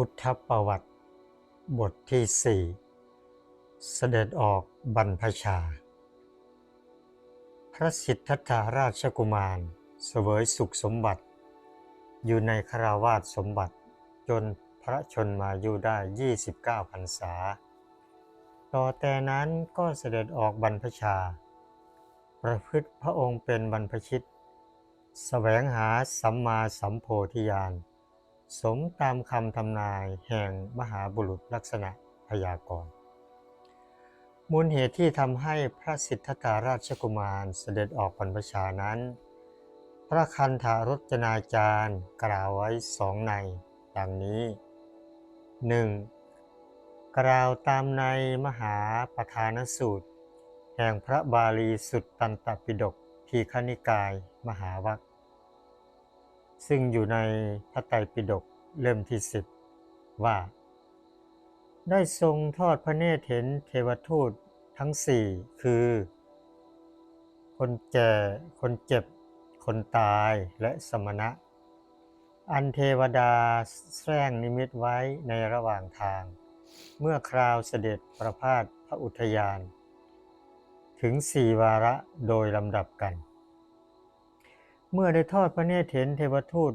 พุทธประวัติ บทที่สี่เสด็จออกบรรพชา พระสิทธัตถาราชกุมารเสวยสุขสมบัติ อยู่ในคราวาสสมบัติ จนพระชนมายุได้ 29พรรษา ต่อแต่นั้นก็เสด็จออกบรรพชา ประพฤติพระองค์เป็นบรรพชิตแสวงหาสัมมาสัมโพธิญาณ สมตามคำทำนายแห่งมหาบุรุษลักษณะพยากรณ์มูลเหตุที่ทำให้พระสิทธัตถาราชกุมารเสด็จออกบรรพชานั้น พระคันธารจนาจารย์กล่าวไว้สองใน ดังนี้ 1. กล่าวตามในมหาประธานสูตร แห่งพระบาลีสุตตันตปิฎกทีฆนิกายมหาวัค ซึ่งอยู่ในพระไตรปิฎกเล่มที่สิบว่า ได้ทรงทอดพระเนตรเห็นเทวทูตทั้งสี่คือ คนแก่คนเจ็บ คนตายและสมณะ อันเทวดาแสร้งนิมิตไว้ในระหว่างทาง เมื่อคราวเสด็จประพาสพระอุทยาน ถึงสี่วาระโดยลำดับกัน เมื่อได้ทอดพระเนตรเห็นเทวทูต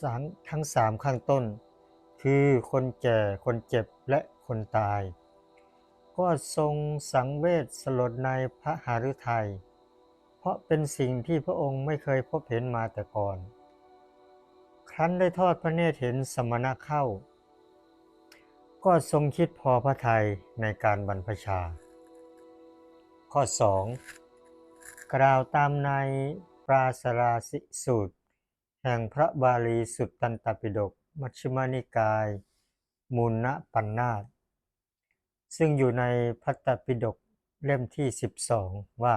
สังทั้งสามข้างต้น คือคนแก่คนเจ็บและคนตาย ก็ทรงสังเวชสลดในพระหฤทัยเพราะเป็นสิ่งที่พระองค์ไม่เคยพบเห็นมาแต่ก่อน ครั้นได้ทอดพระเนตรเห็นสมณะเข้า ก็ทรงคิดพอพระทัยในการบรรพชา ข้อ 2 กล่าวตามใน ราสราสิสูตร แห่งพระบาลีสุตตันตปิฎกมัชฌิมานิกาย มูลนะปัญนาตซึ่งอยู่ในพระไตปิฎกเล่มที่ 12 ว่า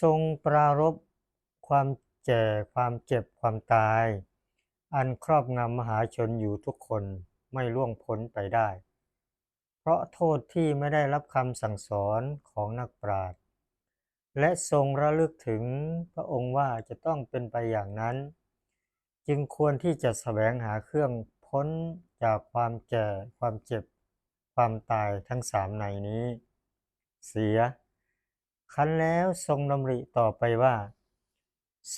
ทรงปรารบความแก่ความเจ็บความตาย อันครอบงำมหาชนอยู่ทุกคนไม่ล่วงพ้นไปได้ เพราะโทษที่ไม่ได้รับคำสั่งสอนของนักปราชญ์ และทรงระลึกถึงพระองค์ว่าจะต้องเป็นไปอย่างนั้น จึงควรที่จะแสวงหาเครื่องพ้นจากความแก่ความเจ็บ ความตายทั้งสามในนี้ เสีย คันแล้วทรงดำริต่อไปว่า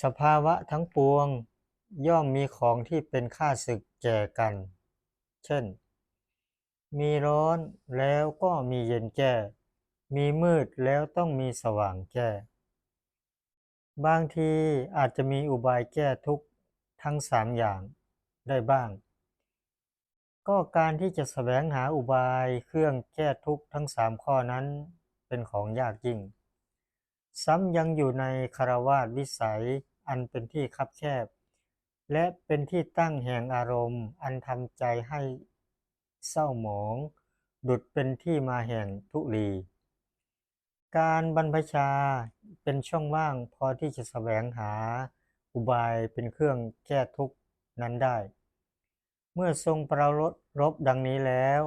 สภาวะทั้งปวงย่อมมีของที่เป็นข้าศึกแก่กัน เช่น มีร้อนแล้วก็มีเย็นแก้ มีมืดแล้วต้องมีสว่างแก้ บางทีอาจจะมีอุบายแก้ทุกข์ทั้งสามอย่างได้บ้าง ก็การที่จะแสวงหาอุบายเครื่องแก้ทุกข์ทั้งสามข้อนั้นเป็นของยากยิ่ง ซ้ำยังอยู่ในคารวาสวิสัยอันเป็นที่คับแคบ และเป็นที่ตั้งแห่งอารมณ์อันทำใจให้เศร้าหมอง ดุดเป็นที่มาแห่งทุลี การบรรพชาเป็นช่องว่างพอที่จะแสวงหาอุบายเป็นเครื่องแก้ทุกข์นั้นได้ เมื่อทรงปรารบรบดังนี้แล้ว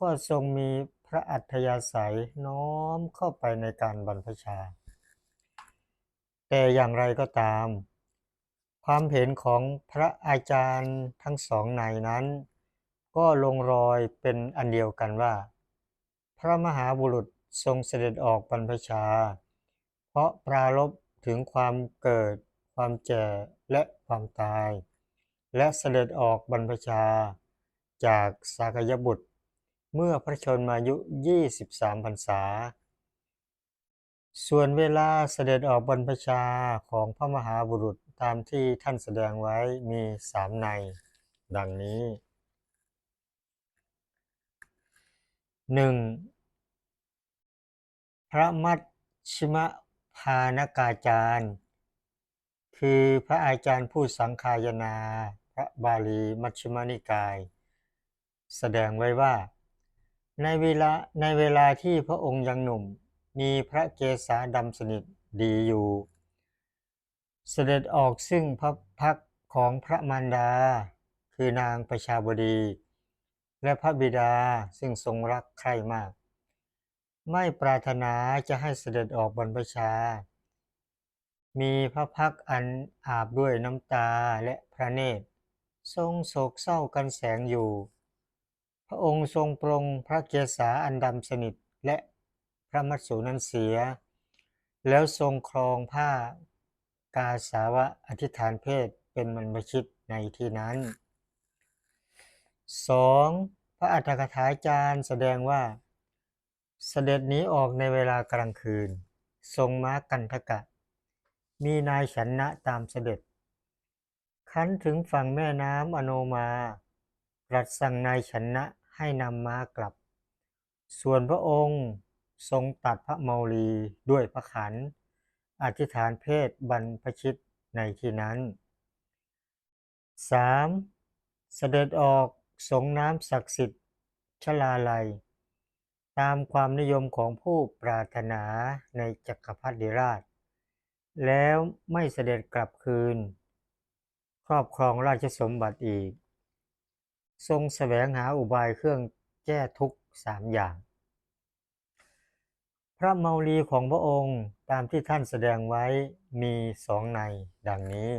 ก็ทรงมีพระอัธยาศัยน้อมเข้าไปในการบรรพชา แต่อย่างไรก็ตาม ความเห็นของพระอาจารย์ทั้งสองในนั้น ก็ลงรอยเป็นอันเดียวกันว่า พระมหาบุรุษ ทรงเสด็จออกบรรพชา เพราะปรารบถึงความเกิด ความแก่และความตาย และเสด็จออกบรรพชา จากสากยบุตร เมื่อพระชนมายุ 23พรรษา ส่วนเวลาเสด็จออกบรรพชาของพระมหาบุรุษตามที่ท่านแสดงไว้มีสามใน ดังนี้หนึ่ง พระมัชชิมพานกาจารย์ คือพระอาจารย์ผู้สังคายนา พระบาลีมัชฌิมานิกาย แสดงไว้ว่า ในเวลาในเวลาที่พระองค์ยังหนุ่ม มีพระเกศาดำสนิทดีอยู่ เสด็จออกซึ่งพระพักของพระมารดา คือนางประชาบดี และพระบิดาซึ่งทรงรักใคร่มาก ไม่ปรารถนาจะให้เสด็จออกบรรพชา มีพระพักอันอาบด้วยน้ำตาและพระเนตร ทรงโศกเศร้ากันแสงอยู่ พระองค์ทรงปรงพระเกศาอันดำสนิทและพระมัสสูนั้นเสีย แล้วทรงครองผ้ากาสาวะอธิษฐานเพศเป็นมันมชิตในที่นั้น 2. พระอัฏฐกถาจารย์แสดงว่า เสด็จหนี้ออกในเวลากลางคืน ทรงม้ากันทกะ มีนายฉันนะตามเสด็จ คันถึงฝั่งแม่น้ำอโนมารัสสั่งนายฉันนะให้นำม้ากลับ ส่วนพระองค์ทรงตัดพระเมาลีด้วยพระขัน อธิษฐานเพศบรรพชิตในที่นั้น 3. เสด็จออกสงน้ำศักดิ์สิทธิ์ชลาลัย ตามความนิยมของผู้ปรารถนาในจักรพรรดิราช แล้วไม่เสด็จกลับคืน ครอบครองราชสมบัติอีก ทรงแสวงหาอุบายเครื่องแก้ทุกข์สามอย่าง พระเมาลีของพระองค์ตามที่ท่านแสดงไว้มีสองในดังนี้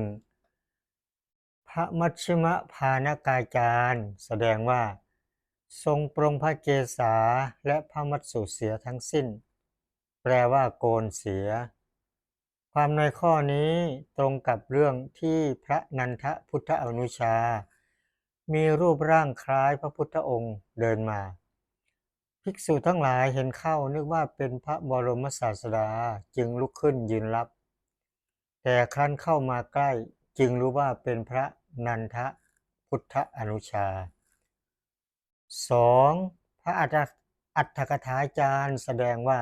1. พระมัชฌิมพานกาจารย์แสดงว่า ทรงปรงพระเกศาและพระมัตสุเสียทั้งสิ้น แปลว่าโกนเสีย ความในข้อนี้ตรงกับเรื่องที่พระนันทพุทธอนุชา มีรูปร่างคล้ายพระพุทธองค์เดินมา ภิกษุทั้งหลายเห็นเข้านึกว่าเป็นพระบรมศาสดาจึงลุกขึ้นยืนรับ แต่ครั้นเข้ามาใกล้จึงรู้ว่าเป็นพระนันทพุทธอนุชา 2. พระอัฏฐกถาจารย์แสดงว่า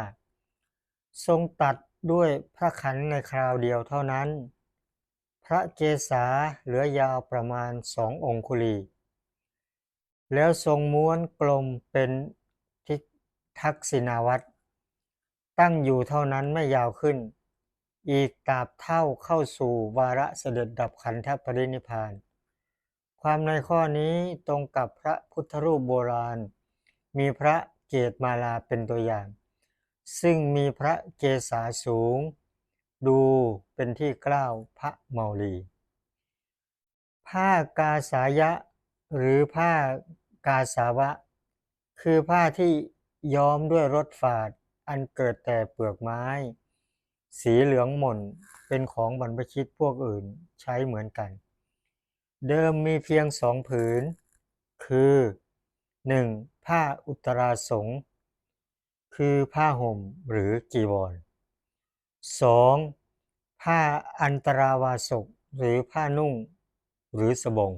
ทรงตัดด้วยพระขันในคราวเดียวเท่านั้น พระเกศาเหลือยาวประมาณสององคุลี แล้วทรงม้วนกลมเป็นทิกทักษิณาวัตรตั้งอยู่เท่านั้นไม่ยาวขึ้น อีกตราบเท่าเข้าสู่วาระเสด็จดับขันธปรินิพาน ความในข้อนี้ตรงกับพระพุทธรูปโบราณ มีพระเกตมาลาเป็นตัวอย่าง ซึ่งมีพระเกศาสูง ดูเป็นที่กล้าวพระเมาลีผ้ากาสายะ หรือผ้ากาสาวะ คือผ้าที่ย้อมด้วยรถฝาดอันเกิดแต่เปลือกไม้ สีเหลืองหม่นเป็นของบรรพชิตพวกอื่นใช้เหมือนกัน เดิมมีเพียงสองผืน คือ 1. ผ้าอุตราสงคือผ้าห่มหรือจีวร 2. ผ้าอันตราวาสกหรือผ้านุ่ง หรือสบง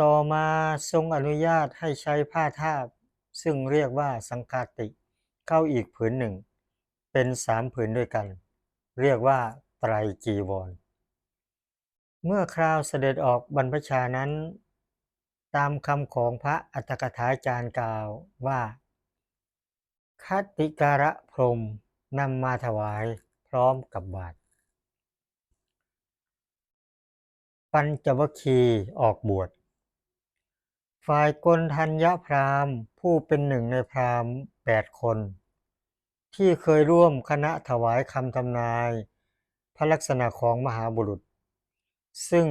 ต่อมาทรงอนุญาตให้ใช้ผ้าทาบ ซึ่งเรียกว่าสังคาติ เข้าอีกผืนหนึ่ง เป็นสามผืนด้วยกัน เรียกว่าไตรจีวร เมื่อคราวเสด็จออกบรรพชานั้น ตามคำของพระอัตถกถาจารย์กล่าวว่าคัติการะพรมนำมาถวายพร้อมกับบาตรปัญจวคีออกบวช ฝ่ายกนทัญญพราหมณ์ผู้เป็นหนึ่งในพราหมณ์แปดคน ที่เคยร่วมคณะถวายคำทำนาย พระลักษณะของมหาบุรุษ ซึ่ง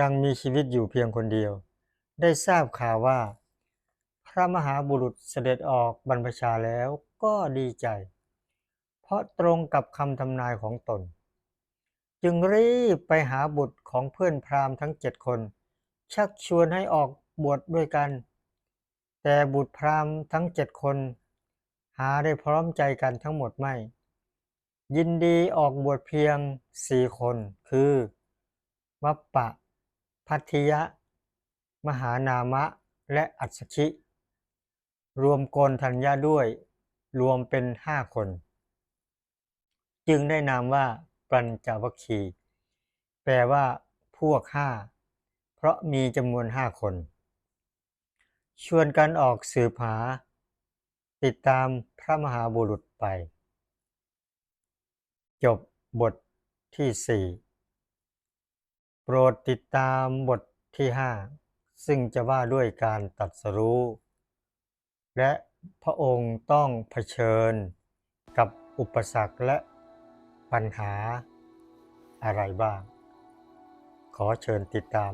ยังมีชีวิตอยู่เพียงคนเดียว ได้ทราบข่าวว่า พระมหาบุรุษเสด็จออกบรรพชาแล้วก็ดีใจ เพราะตรงกับคำทำนายของตน จึงรีบไปหาบุตรของเพื่อนพราหมณ์ทั้งเจ็ดคน ชักชวนให้ออกบวชด้วยกัน แต่บุตรพราหมณ์ทั้งเจ็ดคน หาได้พร้อมใจกันทั้งหมดไม่ ยินดีออกบวชเพียงสี่คนคือ วัปปะ พัทธิยะ มหานามะ และอัศชิ รวมโกนทัญญาด้วย รวมเป็นห้าคน จึงได้นามว่าปัญจวัคคีแปลว่าพวกห้า เพราะมีจำนวนห้าคน ชวนกันออกสืบหา ติดตามพระมหาบุรุษไป จบบทที่สี่ โปรดติดตามบทที่ห้าซึ่งจะว่าด้วยการตัดสรู้ และพระองค์ต้องเผชิญกับอุปสรรคและปัญหาอะไรบ้าง ขอเชิญติดตาม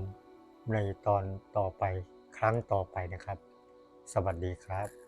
ในตอนต่อไปครั้งต่อไปนะครับ สวัสดีครับ